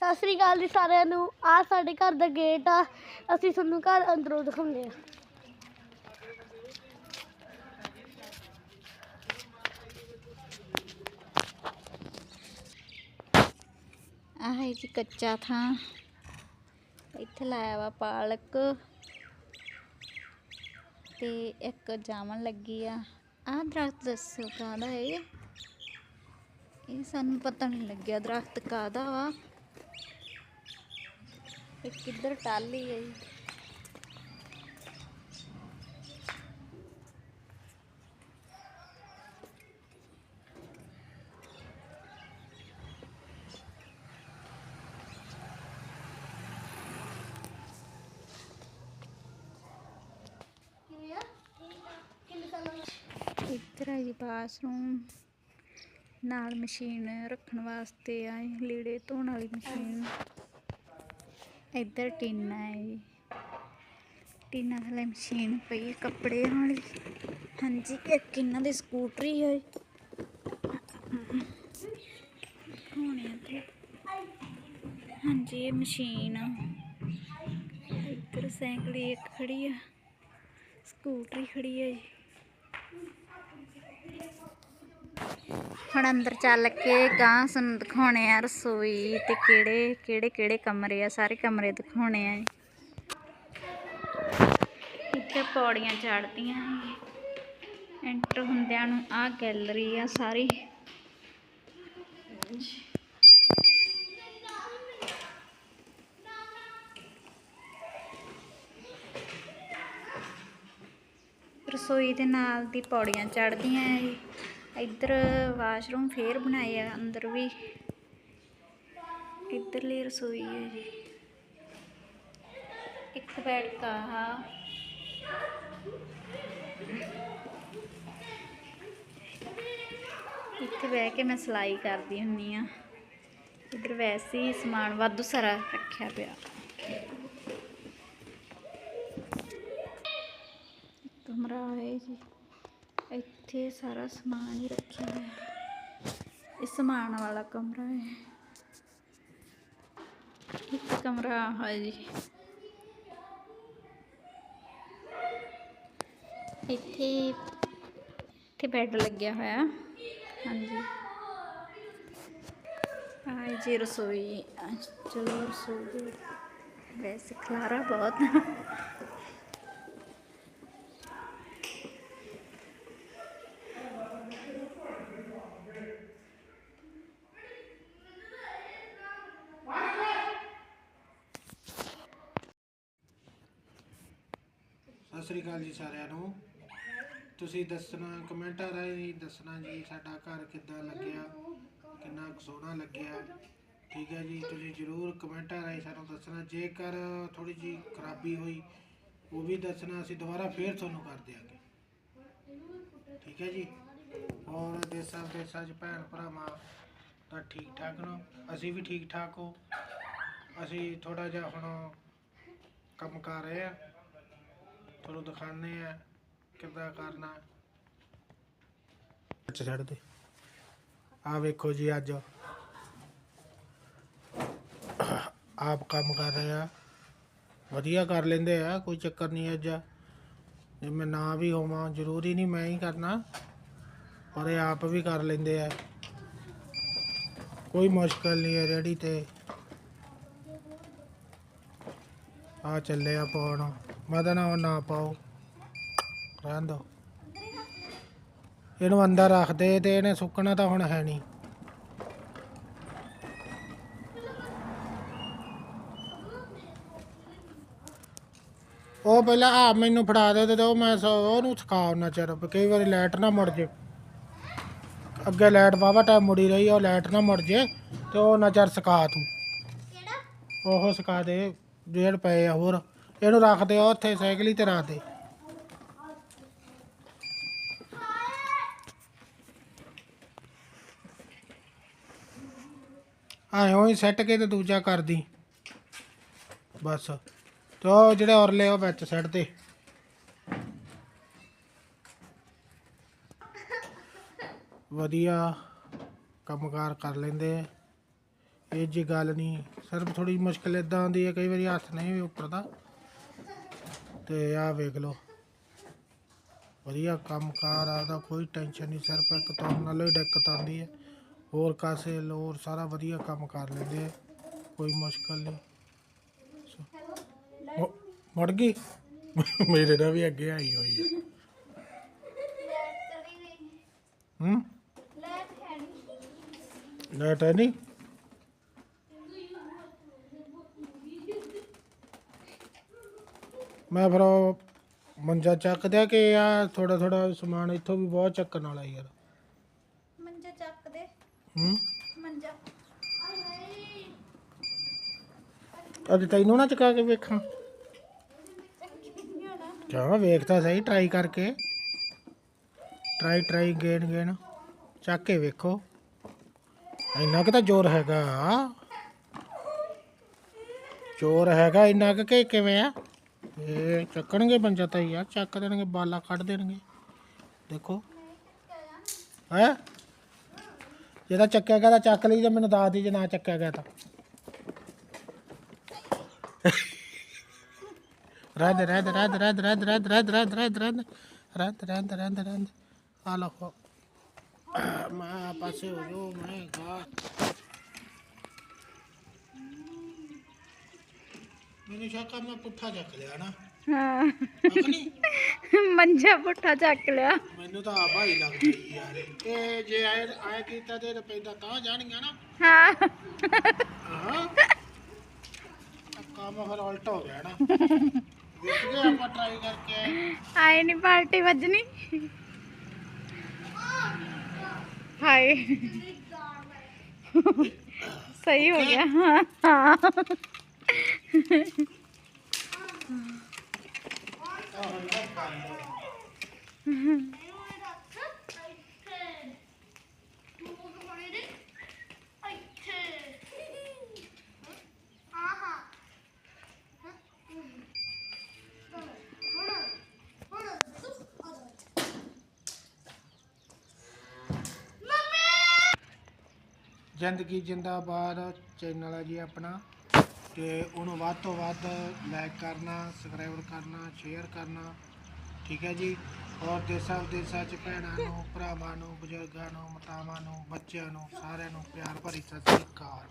ਸਤਿ ਸ੍ਰੀ ਅਕਾਲ ਜੀ ਸਾਰਿਆਂ ਨੂੰ। ਆ ਸਾਡੇ ਘਰ ਦਾ ਗੇਟ ਆ। ਅਸੀਂ ਤੁਹਾਨੂੰ ਘਰ ਅੰਦਰੋਂ ਦਿਖਾਉਂਦੇ ਆ। ਆਹ ਹੈ ਜੀ ਕੱਚਾ ਥਾਂ। ਇੱਥੇ ਲਾਇਆ ਵਾ ਪਾਲਕ। ਤੇ ਇੱਕ ਜਾਮਣ ਲੱਗੀ ਆ। ਆਹ ਦਰਖਤ ਦੱਸੋ ਕਾਹਦਾ ਹੈ ਇਹ? ਇਹ ਸਾਨੂੰ ਪਤਾ ਨਹੀਂ ਲੱਗਿਆ ਦਰਖਤ ਕਾਹਦਾ ਵਾ। ਇਹ ਕਿੱਧਰ ਟਾਲੀ ਹੈ ਜੀ? ਇੱਧਰ ਹੈ ਜੀ ਬਾਥਰੂਮ? ਨਾਲ ਮਸ਼ੀਨ ਰੱਖਣ ਵਾਸਤੇ ਆਏ, ਲੀੜੇ ਧੋਣ ਵਾਲੀ ਮਸ਼ੀਨ। ਇੱਧਰ ਟੀਨਾ ਹੈ ਜੀ। ਟੀਨਾ ਥੱਲੇ ਮਸ਼ੀਨ ਪਈ ਹੈ ਕੱਪੜੇ ਵਾਲੀ। ਹਾਂਜੀ, ਇੱਕ ਇਹਨਾਂ ਦੀ ਸਕੂਟਰੀ ਹੈ ਹੋਣੇ ਤੇ। ਹਾਂਜੀ, ਇਹ ਮਸ਼ੀਨ ਇੱਧਰ ਸਾਈਕਲ ਇੱਕ ਖੜੀ ਆ। ਸਕੂਟਰੀ ਖੜੀ ਹੈ ਜੀ। ਹੁਣ ਅੰਦਰ ਚੱਲ ਕੇ ਗਾਂ ਸਾਨੂੰ ਦਿਖਾਉਣੇ ਆ ਰਸੋਈ ਤੇ ਕਿਹੜੇ ਕਿਹੜੇ ਕਿਹੜੇ ਕਮਰੇ ਆ, ਸਾਰੇ ਕਮਰੇ ਦਿਖਾਉਣੇ ਆ ਜੀ। ਇੱਥੇ ਪੌੜੀਆਂ ਚੜ੍ਹਦੀਆਂ ਐਂਟਰ ਹੁੰਦਿਆਂ ਨੂੰ ਆ ਗੈਲਰੀ ਆ ਸਾਰੀ। ਰਸੋਈ ਦੇ ਨਾਲ ਦੀ ਪੌੜੀਆਂ ਚੜ੍ਹਦੀਆਂ ਹੈ ਜੀ। ਇੱਧਰ ਵਾਸ਼ਰੂਮ ਫੇਰ ਬਣਾਏ ਅੰਦਰ ਵੀ। ਇੱਧਰਲੀ ਰਸੋਈ ਹੈ ਜੀ। ਇੱਕ ਬੈੱਡ ਕਾ ਇੱਥੇ ਬਹਿ ਕੇ ਮੈਂ ਸਿਲਾਈ ਕਰਦੀ ਹੁੰਨੀ ਆ। ਇੱਧਰ ਵੈਸੇ ਹੀ ਸਮਾਨ ਵਾਧੂ ਸਾਰਾ ਰੱਖਿਆ ਪਿਆ। ਕਮਰਾ ਹੈ ਜੀ। ਇੱਥੇ ਸਾਰਾ ਸਮਾਨ ਹੀ ਰੱਖਿਆ ਹੋਇਆ ਹੈ। ਇਹ ਸਮਾਨ ਵਾਲਾ ਕਮਰਾ ਹੈ। ਇੱਕ ਕਮਰਾ ਹੈ ਜੀ। ਇੱਥੇ ਇੱਥੇ ਬੈੱਡ ਲੱਗਿਆ ਹੋਇਆ। ਹਾਂਜੀ। ਆਹ ਜੀ ਰਸੋਈ, ਚਲੋ ਰਸੋਈ ਵੈਸੇ ਖਲਾਰਾ ਬਹੁਤ। ਸਤਿ ਸ੍ਰੀ ਅਕਾਲ ਜੀ ਸਾਰਿਆਂ ਨੂੰ। ਤੁਸੀਂ ਦੱਸਣਾ, ਕਮੈਂਟਾਂ ਰਾਹੀਂ ਦੱਸਣਾ ਜੀ ਸਾਡਾ ਘਰ ਕਿੱਦਾਂ ਲੱਗਿਆ, ਕਿੰਨਾ ਕੁ ਸੋਹਣਾ ਲੱਗਿਆ। ਠੀਕ ਹੈ ਜੀ, ਤੁਸੀਂ ਜਰੂਰ ਕਮੈਂਟਾਂ ਰਾਹੀਂ ਸਾਨੂੰ ਦੱਸਣਾ। ਜੇਕਰ ਥੋੜੀ ਜੀ ਖਰਾਬੀ ਹੋਈ, ਉਹ ਵੀ ਦੱਸਣਾ, ਅਸੀਂ ਦੁਬਾਰਾ ਫੇਰ ਤੁਹਾਨੂੰ ਕਰ ਦਿਆਂਗੇ। ਠੀਕ ਹੈ ਜੀ? ਔਰ ਦੇਸਾਂ ਵਿਦੇਸਾਂ 'ਚ ਭੈਣ ਭਰਾਵਾਂ ਤਾਂ ਠੀਕ ਠਾਕ ਨੂੰ? ਅਸੀਂ ਵੀ ਠੀਕ ਠਾਕ ਹੋ। ਅਸੀਂ ਥੋੜਾ ਜਿਹਾ ਹੁਣ ਕੰਮ ਕਰ ਰਹੇ ਆ ਤੁਹਾਨੂੰ ਦਿਖਾਣੇ ਆ ਕਿੱਦਾਂ ਕਰਨਾ। ਅੱਛਾ ਛੱਡ ਦੇ। ਆ ਵੇਖੋ ਜੀ ਅੱਜ। ਆਪ ਕੰਮ ਕਰ ਰਹੇ ਆ। ਵਧੀਆ ਕਰ ਲੈਂਦੇ ਆ, ਕੋਈ ਚੱਕਰ ਨਹੀਂ ਅੱਜ। ਜੇ ਮੈਂ ਨਾ ਵੀ ਹੋਵਾਂ, ਜ਼ਰੂਰੀ ਨਹੀਂ ਮੈਂ ਹੀ ਕਰਨਾ। ਪਰ ਇਹ ਆਪ ਵੀ ਕਰ ਲੈਂਦੇ ਆ। ਕੋਈ ਮੁਸ਼ਕਲ ਨਹੀਂ ਹੈ ਰੈਡੀ ਤੇ। ਆ ਚੱਲੇ ਆ ਪਾਉਣ। ਮਦਨ ਉਹ ਨਾ ਪਾਓ। ਰਹਿਣ ਦੋ। ਇਹਨੂੰ ਅੰਦਰ ਰੱਖ ਦੇ ਤੇ ਇਹਨੇ ਸੁੱਕਣਾ ਤਾਂ ਹੁਣ ਹੈ ਨਹੀਂ। ਉਹ ਪਹਿਲਾਂ ਆ ਮੈਨੂੰ ਫੜਾ ਦੇ ਤੇ ਉਹ ਮੈਂ ਸ- ਉਹਨੂੰ ਸਿਖਾ ਉਹਨਾਂ ਚਿਰ ਕਈ ਵਾਰੀ ਲਾਈਟ ਨਾ ਮੁੜ ਜੇ। ਅੱਗੇ ਲਾਈਟ ਵਾਵਾ ਟਾਈਮ ਮੁੜੀ ਰਹੀ ਉਹ ਲਾਈਟ ਨਾ ਮੁੜ ਜੇ ਤੇ ਉਹ ਨਜ਼ਰ ਸਿਖਾ ਤੂੰ। ਉਹ ਸਿਖਾ ਦੇ ਡੇਢ ਪਏ ਆ ਹੋਰ। ਇਹਨੂੰ ਰੱਖ ਦੇ ਉੱਥੇ ਸਾਈਕਲ ਹੀ ਤੇ ਰੱਖ ਦੇ ਆਇਓ ਹੀ ਸੈੱਟ ਕੇ ਤੇ ਦੂਜਾ ਕਰਦੀ ਬਸ, ਤੇ ਉਹ ਜਿਹੜੇ ਔਰਲੇ ਉਹ ਵਿੱਚ ਸੈੱਟ ਦੇ ਵਧੀਆ ਕੰਮਕਾਰ ਕਰ ਲੈਂਦੇ ਆ। ਇਹ ਜੀ ਗੱਲ ਨਹੀਂ, ਸਿਰਫ ਥੋੜੀ ਮੁਸ਼ਕਲ ਇਦਾਂ ਆਉਂਦੀ ਹੈ ਕਈ ਵਾਰੀ ਹੱਥ ਨਹੀਂ ਉੱਪਰ ਦਾ। ਤੇ ਆਹ ਵੇਖ ਲਓ। ਵਧੀਆ ਕੰਮ ਕਾਰ ਆਦਾ ਕੋਈ ਟੈਨਸ਼ਨ ਨਹੀਂ ਸਿਰਫ ਇੱਕ ਤੋਂ ਨਾਲੋਂ ਹੀ ਦਿੱਕਤ ਆਉਂਦੀ ਹੈ। ਹੋਰ ਕਾਸੇ ਲੋਰ ਸਾਰਾ ਵਧੀਆ ਕੰਮ ਕਰ ਲੈਂਦੇ ਆ ਕੋਈ ਮੁਸ਼ਕਲ ਨਹੀਂ। ਮੁੜ ਗਈ? ਮੇਰੇ ਨਾਲ ਵੀ ਅੱਗੇ ਆਈ ਹੋਈ ਹੈ? ਹੂੰ ਲੈਟ ਹੈ ਨਹੀਂ? ਮੈਂ ਫਿਰ ਉਹ ਮੰਜਾ ਚੱਕ ਦਿਆ ਕਿ ਆ ਥੋੜਾ ਥੋੜਾ ਸਮਾਨ ਇੱਥੋਂ ਵੀ ਬਹੁਤ ਚੱਕਣ ਵਾਲਾ ਯਾਰ। ਮੰਜਾ ਚੱਕ ਦੇ ਹੂੰ? ਮੰਜਾ। ਅੱਜ ਤੈਨੂੰ ਨਾ ਚਕਾ ਕੇ ਵੇਖਾਂ। ਚਾ ਵੇਖਤਾ ਸਹੀ ਟਰਾਈ ਕਰਕੇ। ਟਰਾਈ ਟਰਾਈ ਗੇਨ ਗੇਨ ਚੱਕ ਕੇ ਵੇਖੋ। ਇੰਨਾ ਕਿ ਤਾਂ ਜ਼ੋਰ ਹੈਗਾ। ਜ਼ੋਰ ਹੈਗਾ ਇੰਨਾ ਕਿ ਕਿਵੇਂ ਆ? ਇਹ ਚੱਕਣਗੇ ਬੰਜਾ ਯਾਰ ਚੱਕ ਦੇਣਗੇ ਬਾਲਾ ਕੱਢ ਦੇਣਗੇ ਦੇਖੋ ਹੈ ਜੇ ਤਾਂ ਚੱਕਿਆ ਗਿਆ ਤਾਂ ਚੱਕ ਲਈ ਜੇ ਮੈਨੂੰ ਦੱਸ ਦੀ ਜੇ ਨਾ ਚੱਕਿਆ ਗਿਆ ਤਾਂ ਰਹਿੰਦੇ ਰਹਿੰਦੇ ਰਹਿੰਦੇ ਰਹਿੰਦੇ ਰਹਿੰਦੇ ਰਹਿੰਦੇ ਰਹਿੰਦੇ ਰਹਿੰਦੇ ਰਹਿੰਦੇ ਰਹਿੰਦੇ ਰਹਿੰਦੇ ਰਹਿੰਦੇ ਰਹਿੰਦੇ ਆ ਲਓ ਮੈਂ ਪਾਸੇ ਹੋ ਜੋ ਮੈਂ ਗਾ ਮੈਨੂੰ ਸ਼ੱਕ ਆ ਮੈਂ ਪੁੱਠਾ ਚੱਕ ਲਿਆ ਨਾ ਹਾਂ ਨਹੀਂ ਮੰਜਾ ਪੁੱਠਾ ਚੱਕ ਲਿਆ ਮੈਨੂੰ ਤਾਂ ਆਭਾ ਹੀ ਲੱਗਦਾ ਈ ਯਾਰ ਇਹ ਜੇ ਆਏ ਆਏ ਕੀਤਾ ਤੇ ਰੁਪਈਆ ਤਾਂ ਜਾਣੀਆਂ ਨਾ ਹਾਂ ਹਾਂ ਕੰਮ ਫਿਰ ਉਲਟ ਹੋ ਗਿਆ ਨਾ ਵੇਖ ਗਏ ਆਪਾਂ ਟਰਾਈ ਕਰਕੇ ਆਏ ਆਏ ਨਹੀਂ ਪਾਰਟੀ ਵੱਜਣੀ ਹਾਏ ਸਹੀ ਹੋ ਗਿਆ ਹਾਂ ਹਾਂ ਜ਼ਿੰਦਗੀ ਜਿੰਦਾਬਾਦ ਚੈਨਲ ਹੈ ਜੀ ਆਪਣਾ। ਤੇ ਉਹਨੂੰ ਵੱਧ ਤੋਂ ਵੱਧ ਲਾਈਕ ਕਰਨਾ ਸਬਸਕ੍ਰਾਈਬ ਕਰਨਾ ਸ਼ੇਅਰ ਕਰਨਾ, ਠੀਕ ਹੈ ਜੀ? ਔਰ ਦੇਸਾਂ ਵਿਦੇਸਾਂ ਚ ਭੈਣਾਂ ਨੂੰ, ਭਰਾਵਾਂ ਨੂੰ, ਬਜ਼ੁਰਗਾਂ ਨੂੰ, ਮਾਤਾਵਾਂ ਨੂੰ, ਬੱਚਿਆਂ ਨੂੰ, ਸਾਰਿਆਂ ਨੂੰ ਪਿਆਰ ਭਰੀ ਸਤਿ ਸ੍ਰੀ ਅਕਾਲ।